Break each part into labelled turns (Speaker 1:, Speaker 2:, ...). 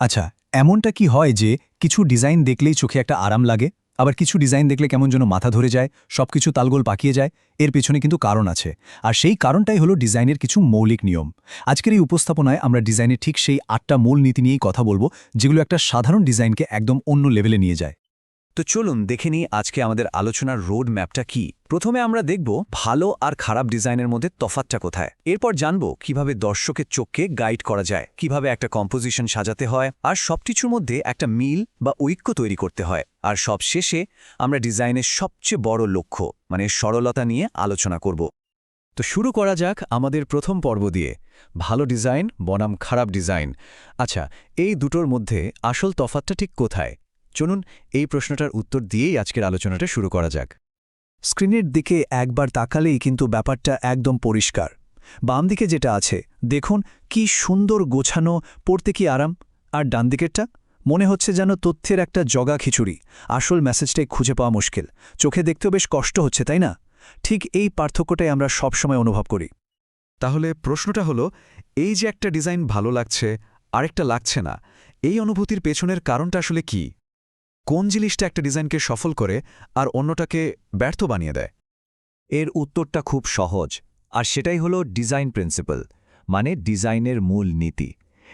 Speaker 1: আচ্ছা এমনটা কি হয় যে কিছু ডিজাইন দেখলেই চোখে একটা আরাম লাগে? আবার কিছু ডিজাইন দেখলে কেমন যেন মাথা ধরে যায় সব কিছু তালগোল পাকিয়ে যায়, এর পেছনে কিন্তু কারণ আছে। আর সেই কারণটাই হলো ডিজাইনের কিছু মৌলিক নিয়ম। আজকের এই উপস্থাপনায় আমরা ডিজাইনের ঠিক সেই আটটা মূল নীতি নিয়েই কথা বলব, যেগুলো একটা সাধারণ ডিজাইনকে একদম অন্য লেভেলে নিয়ে যায়। তো চলুন দেখে নিই আজকে আমাদের আলোচনার রোড ম্যাপটা কি। প্রথমে আমরা দেখব ভালো আর খারাপ ডিজাইনের মধ্যে তফাতটা কোথায়। এরপর জানব কীভাবে দর্শকের চোখকে গাইড করা যায়, কীভাবে একটা কম্পোজিশন সাজাতে হয়, আর সবকিছুর মধ্যে একটা মিল বা ঐক্য তৈরি করতে হয়। আর সব শেষে আমরা ডিজাইনের সবচেয়ে বড় লক্ষ্য মানে সরলতা নিয়ে আলোচনা করব। তো শুরু করা যাক আমাদের প্রথম পর্ব দিয়ে। ভালো ডিজাইন, বনাম খারাপ ডিজাইন। আচ্ছা এই দুটোর মধ্যে আসল তফাতটা ঠিক কোথায়? চলুন এই প্রশ্নটার উত্তর দিয়েই আজকের আলোচনাটা শুরু করা যাক। স্ক্রিনের দিকে একবার তাকালেই কিন্তু ব্যাপারটা একদম পরিষ্কার। বাম দিকে যেটা আছে, দেখুন কি সুন্দর গোছানো, পড়তে কি আরাম। আর ডান দিকেরটা মনে হচ্ছে যেন তথ্যের একটা জগা খিচুড়ি। আসল মেসেজটাই খুঁজে পাওয়া মুশকিল। চোখে দেখতেও বেশ কষ্ট হচ্ছে, তাই না? ঠিক এই পার্থক্যটাই আমরা সবসময় অনুভব করি।
Speaker 2: তাহলে প্রশ্নটা হলো, এই যে একটা ডিজাইন ভালো লাগছে, আরেকটা লাগছে না, এই অনুভূতির পেছনের কারণটা আসলে কি? কোন জিনিসটা একটা ডিজাইনকে সফল করে আর অন্যটাকে ব্যর্থ বানিয়ে দেয়?
Speaker 1: এর উত্তরটা খুব সহজ, আর সেটাই হলো ডিজাইন প্রিন্সিপাল মানে ডিজাইনের মূল নীতি।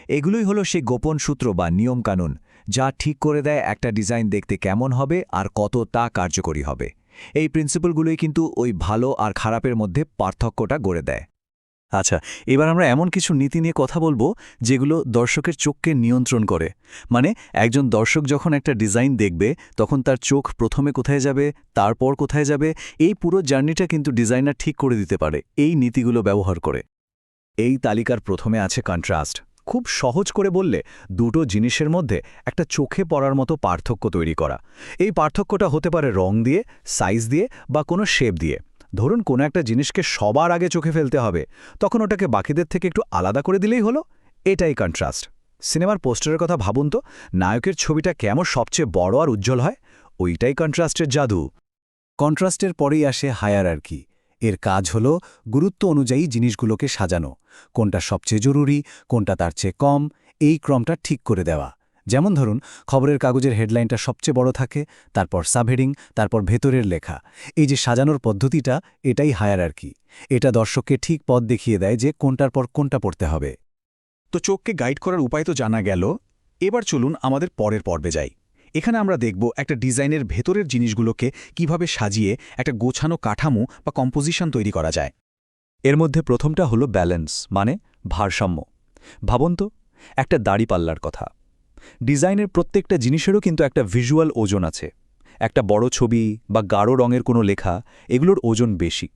Speaker 1: এগুলোই হলো সেই গোপন সূত্র বা নিয়মকানুন যা ঠিক করে দেয় একটা ডিজাইন দেখতে কেমন হবে আর কত তা কার্যকরী হবে। এই প্রিন্সিপালগুলোই কিন্তু ওই ভালো আর খারাপের মধ্যে পার্থক্যটা গড়ে দেয়। আচ্ছা এবার আমরা এমন কিছু নীতি নিয়ে কথা বলব যেগুলো দর্শকের চোখকে নিয়ন্ত্রণ করে। মানে একজন দর্শক যখন একটা ডিজাইন দেখবে, তখন তার চোখ প্রথমে কোথায় যাবে, তারপর কোথায় যাবে, এই পুরো জার্নিটা কিন্তু ডিজাইনার ঠিক করে দিতে পারে এই নীতিগুলো ব্যবহার করে। এই তালিকার প্রথমে আছে কন্ট্রাস্ট খুব সহজ করে বললে, দুটো জিনিসের মধ্যে একটা চোখে পড়ার মতো পার্থক্য তৈরি করা। এই পার্থক্যটা হতে পারে রং দিয়ে সাইজ দিয়ে বা কোনো শেপ দিয়ে। ধরুন কোনো একটা জিনিসকে সবার আগে চোখে ফেলতে হবে, তখন ওটাকে বাকিদের থেকে একটু আলাদা করে দিলেই হলো। এটাই কন্ট্রাস্ট সিনেমার পোস্টারের কথা ভাবুন তো, নায়কের ছবিটা কেমন সবচেয়ে বড় আর উজ্জ্বল হয়? ওইটাই কন্ট্রাস্টের জাদু। কন্ট্রাস্টের পরেই আসে হায়ার আর কি এর কাজ হল গুরুত্ব অনুযায়ী জিনিসগুলোকে সাজানো। কোনটা সবচেয়ে জরুরি, কোনটা তার চেয়ে কম, এই ক্রমটা ঠিক করে দেওয়া। যেমন ধরুন, খবরের কাগজের হেডলাইনটা সবচেয়ে বড় থাকে, তারপর সাবহেডিং, তারপর ভেতরের লেখা। এই যে সাজানোর পদ্ধতিটা, এটাই হায়ার আর কি এটা দর্শককে ঠিক পথ দেখিয়ে দেয় যে কোনটার পর কোনটা পড়তে হবে।
Speaker 2: তো চোখকে গাইড করার উপায় তো জানা গেল, এবার চলুন আমাদের পরের পর্বে যাই। এখানে আমরা দেখব একটা ডিজাইনের ভেতরের জিনিসগুলোকে কীভাবে সাজিয়ে একটা গোছানো কাঠামো বা কম্পোজিশন তৈরি করা যায়।
Speaker 1: এর মধ্যে প্রথমটা হলো ব্যালেন্স মানে ভারসাম্য। ভাবন্ত একটা দাড়িপাল্লার কথা। ডিজাইনের প্রত্যেকটা জিনিসেরও কিন্তু একটা ভিজুয়াল ওজন আছে। একটা বড় ছবি বা গাঢ় রঙের কোনো লেখা, এগুলোর ওজন বেশি।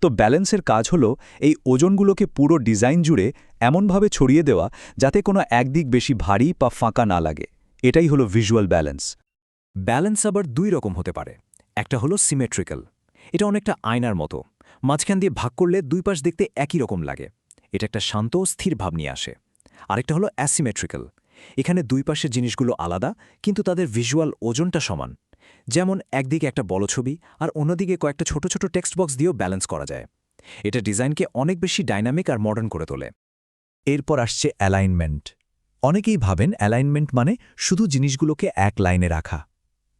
Speaker 1: তো ব্যালেন্সের কাজ হলো এই ওজনগুলোকে পুরো ডিজাইন জুড়ে এমনভাবে ছড়িয়ে দেওয়া যাতে কোনো একদিক বেশি ভারী বা ফাঁকা না লাগে। এটাই হলো ভিজুয়াল ব্যালেন্স। ব্যালেন্স আবার দুই রকম হতে পারে। একটা হলো সিমেট্রিক্যাল। এটা অনেকটা আয়নার মতো। মাঝখান দিয়ে ভাগ করলে দুই পাশ দেখতে একই রকম লাগে। এটা একটা শান্ত, স্থির ভাব নিয়ে আসে। আরেকটা হলো অ্যাসিমেট্রিক্যাল। এখানে দুই পাশের জিনিসগুলো আলাদা, কিন্তু তাদের ভিজুয়াল ওজনটা সমান। যেমন একদিকে একটা বড় ছবি আর অন্যদিকে কয়েকটা ছোট ছোট টেক্সট বক্স দিয়েও ব্যালেন্স করা যায়। এটা ডিজাইনকে অনেক বেশি ডাইনামিক আর মডার্ন করে তোলে। এরপর আসছে অ্যালাইনমেন্ট অনেকেই ভাবেন অ্যালাইনমেন্ট মানে শুধু জিনিসগুলোকে এক লাইনে রাখা,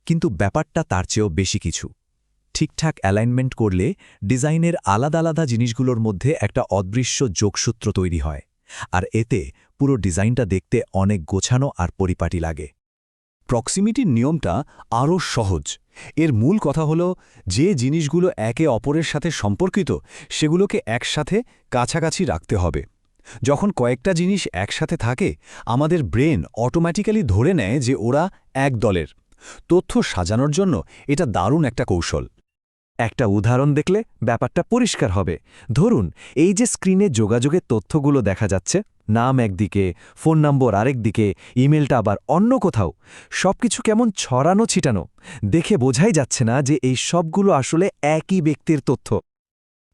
Speaker 1: কিন্তু ব্যাপারটা তার চেয়েও বেশি কিছু। ঠিকঠাক অ্যালাইনমেন্ট করলে ডিজাইনের আলাদা আলাদা জিনিসগুলোর মধ্যে একটা অদৃশ্য যোগসূত্র তৈরি হয়, আর এতে পুরো ডিজাইনটা দেখতে অনেক গোছানো আর পরিপাটি লাগে। প্রক্সিমিটির নিয়মটা আরও সহজ। এর মূল কথা হল, যে জিনিসগুলো একে অপরের সাথে সম্পর্কিত, সেগুলোকে একসাথে কাছাকাছি রাখতে হবে। যখন কয়েকটা জিনিস একসাথে থাকে, আমাদের ব্রেন অটোম্যাটিক্যালি ধরে নেয় যে ওরা এক দলের। তথ্য সাজানোর জন্য এটা দারুণ একটা কৌশল। একটা উদাহরণ দেখলে ব্যাপারটা পরিষ্কার হবে। ধরুন, এই যে স্ক্রিনে যোগাযোগের তথ্যগুলো দেখা যাচ্ছে নাম একদিকে, ফোন নম্বর আরেক দিকে, ইমেলটা আবার অন্য কোথাও। সবকিছু কেমন ছড়ানো ছিটানো, দেখে বোঝাই যাচ্ছে না যে এই সবগুলো আসলে একই ব্যক্তির তথ্য।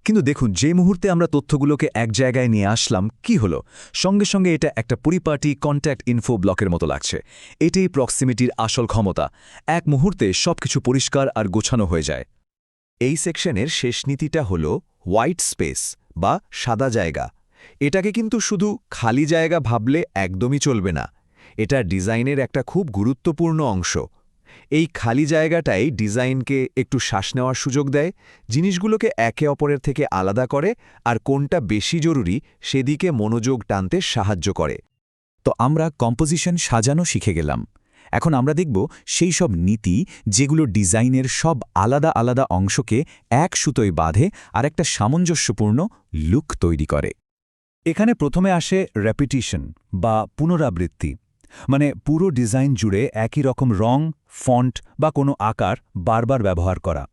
Speaker 1: কিন্তু দেখুন, যে মুহূর্তে আমরা তথ্যগুলোকে এক জায়গায় নিয়ে আসলাম, কি হলো? সঙ্গে সঙ্গে এটা একটা পরিপাটি কন্ট্যাক্ট ইনফো ব্লকের মতো লাগছে। এটাই প্রক্সিমিটির আসল ক্ষমতা। এক মুহূর্তে সবকিছু পরিষ্কার আর গোছানো হয়ে যায়। এই সেকশনের শেষ নীতিটা হল হোয়াইট স্পেস বা সাদা জায়গা। এটাকে কিন্তু শুধু খালি জায়গা ভাবলে একদমই চলবে না।
Speaker 2: এটা ডিজাইনের একটা খুব গুরুত্বপূর্ণ অংশ। এই খালি জায়গাটাই ডিজাইনকে একটু শ্বাস নেওয়ার সুযোগ দেয়, জিনিসগুলোকে একে অপরের থেকে আলাদা করে আর কোনটা বেশি জরুরি সেদিকে মনোযোগ টানতে সাহায্য করে।
Speaker 3: তো আমরা কম্পোজিশন সাজানো শিখে গেলাম। এখন আমরা দেখব সেই সব নীতি যেগুলো ডিজাইনের সব আলাদা আলাদা অংশকে এক সুতোয় বাঁধে আর একটা সামঞ্জস্যপূর্ণ লুক তৈরি করে।
Speaker 1: এখানে প্রথমে আসে রেপিটিশন বা পুনরাবৃত্তি মানে পুরো ডিজাইন জুড়ে একই রকম রং ফন্ট বা কোনো আকার বারবার ব্যবহার করা।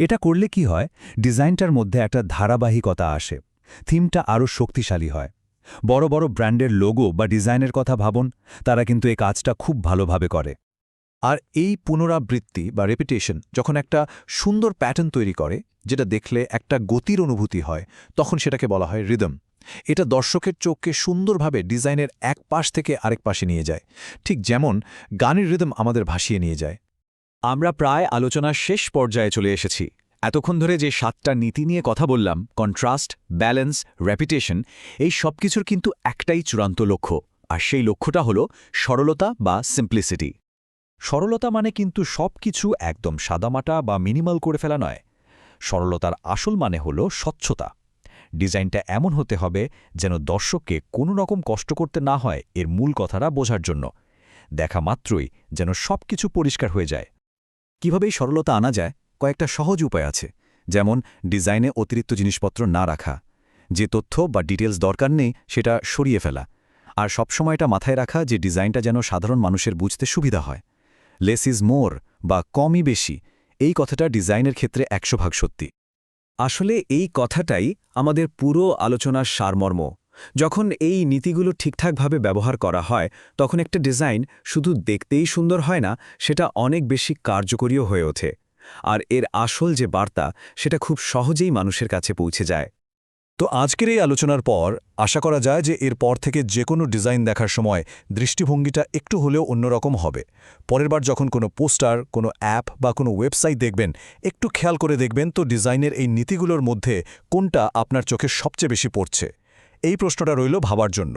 Speaker 1: এটা করলে কি হয়? ডিজাইনটার মধ্যে একটা ধারাবাহিকতা আসে। থিমটা আরও শক্তিশালী হয়। বড় বড় ব্র্যান্ডের লোগো বা ডিজাইনের কথা ভাবুন, তারা কিন্তু এই কাজটা খুব ভালোভাবে করে।
Speaker 2: আর এই পুনরাবৃত্তি বা রেপিটেশন যখন একটা সুন্দর প্যাটার্ন তৈরি করে, যেটা দেখলে একটা গতির অনুভূতি হয়, তখন সেটাকে বলা হয় রিদম এটা দর্শকের চোখকে সুন্দরভাবে ডিজাইনের এক পাশ থেকে আরেক পাশে নিয়ে যায়। ঠিক যেমন গানের রিদম আমাদের ভাসিয়ে নিয়ে যায়।
Speaker 1: আমরা প্রায় আলোচনার শেষ পর্যায়ে চলে এসেছি। এতক্ষণ ধরে যে সাতটা নীতি নিয়ে কথা বললাম কন্ট্রাস্ট ব্যালেন্স রেপিটেশন এই সব কিছুর কিন্তু একটাই চূড়ান্ত লক্ষ্য। আর সেই লক্ষ্যটা হল সরলতা বা সিম্পলিসিটি সরলতা মানে কিন্তু সব কিছু একদম সাদামাটা বা মিনিমাল করে ফেলা নয়। সরলতার আসল মানে হল স্বচ্ছতা। ডিজাইনটা এমন হতে হবে যেন দর্শককে কোনো রকম কষ্ট করতে না হয় এর মূল কথাটা বোঝার জন্য। দেখা মাত্রই যেন সব কিছু পরিষ্কার হয়ে যায়। কীভাবে সরলতা আনা যায়? কয়েকটা সহজ উপায় আছে। যেমন, ডিজাইনে অতিরিক্ত জিনিসপত্র না রাখা। যে তথ্য বা ডিটেলস দরকার নেই, সেটা সরিয়ে ফেলা। আর সবসময় এটা মাথায় রাখা যে ডিজাইনটা যেন সাধারণ মানুষের বুঝতে সুবিধা হয়। লেস ইজ মোর বা কমই বেশি, এই কথাটা ডিজাইনের ক্ষেত্রে একশো ভাগ সত্যি। আসলে এই কথাটাই আমাদের পুরো আলোচনার সারমর্ম। যখন এই নীতিগুলো ঠিকঠাকভাবে ব্যবহার করা হয়, তখন একটা ডিজাইন শুধু দেখতেই সুন্দর হয় না, সেটা অনেক বেশি কার্যকরীও হয়ে ওঠে। আর এর আসল যে বার্তা, সেটা খুব সহজেই মানুষের কাছে পৌঁছে যায়। তো আজকের এই আলোচনার পর আশা করা যায় যে এর পর থেকে যে কোনো ডিজাইন দেখার সময় দৃষ্টিভঙ্গিটা একটু হলেও অন্যরকম হবে। পরের বার যখন কোনো পোস্টার, কোনো অ্যাপ বা কোনো ওয়েবসাইট দেখবেন, একটু খেয়াল করে দেখবেন তো ডিজাইনের এই নীতিগুলোর মধ্যে কোনটা আপনার চোখে সবচেয়ে বেশি পড়ছে। এই প্রশ্নটা রইল ভাবার জন্য।